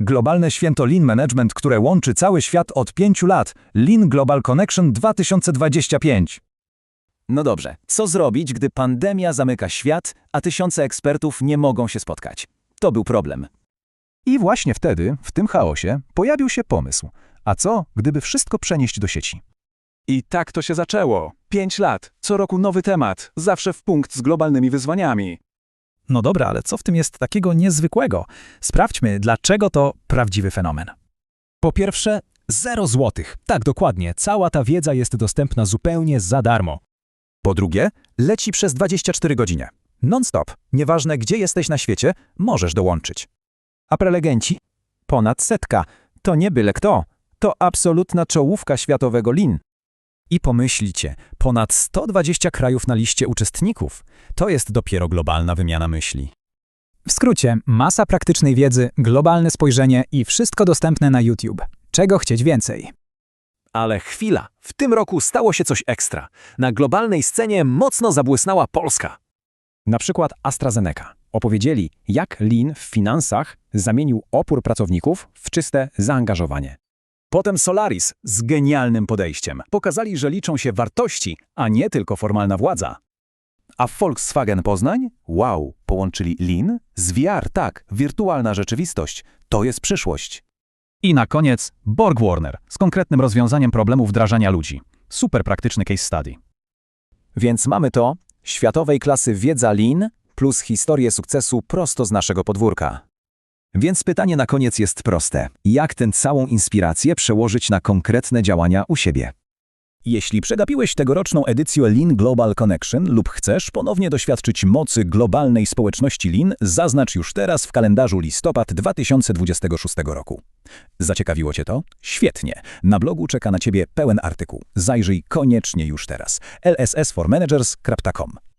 Globalne święto Lean Management, które łączy cały świat od pięciu lat. Lean Global Connection 2025. No dobrze, co zrobić, gdy pandemia zamyka świat, a tysiące ekspertów nie mogą się spotkać? To był problem. I właśnie wtedy, w tym chaosie, pojawił się pomysł. A co, gdyby wszystko przenieść do sieci? I tak to się zaczęło. Pięć lat, co roku nowy temat, zawsze w punkt z globalnymi wyzwaniami. No dobra, ale co w tym jest takiego niezwykłego? Sprawdźmy, dlaczego to prawdziwy fenomen. Po pierwsze, zero złotych. Tak, dokładnie. Cała ta wiedza jest dostępna zupełnie za darmo. Po drugie, leci przez 24 godziny. Non-stop. Nieważne, gdzie jesteś na świecie, możesz dołączyć. A prelegenci? Ponad setka. To nie byle kto. To absolutna czołówka światowego lin. I pomyślcie, ponad 120 krajów na liście uczestników. To jest dopiero globalna wymiana myśli. W skrócie, masa praktycznej wiedzy, globalne spojrzenie i wszystko dostępne na YouTube. Czego chcieć więcej? Ale chwila, w tym roku stało się coś ekstra. Na globalnej scenie mocno zabłysnęła Polska. Na przykład AstraZeneca. Opowiedzieli, jak Lean w finansach zamienił opór pracowników w czyste zaangażowanie. Potem Solaris z genialnym podejściem. Pokazali, że liczą się wartości, a nie tylko formalna władza. A Volkswagen Poznań? Wow, połączyli Lean z VR, tak, wirtualna rzeczywistość. To jest przyszłość. I na koniec Borg Warner z konkretnym rozwiązaniem problemu wdrażania ludzi. Super praktyczny case study. Więc mamy to, światowej klasy wiedza Lean plus historię sukcesu prosto z naszego podwórka. Więc pytanie na koniec jest proste. Jak tę całą inspirację przełożyć na konkretne działania u siebie? Jeśli przegapiłeś tegoroczną edycję Lean Global Connection lub chcesz ponownie doświadczyć mocy globalnej społeczności Lean, zaznacz już teraz w kalendarzu listopad 2026 roku. Zaciekawiło Cię to? Świetnie. Na blogu czeka na Ciebie pełen artykuł. Zajrzyj koniecznie już teraz. lssformanagers.com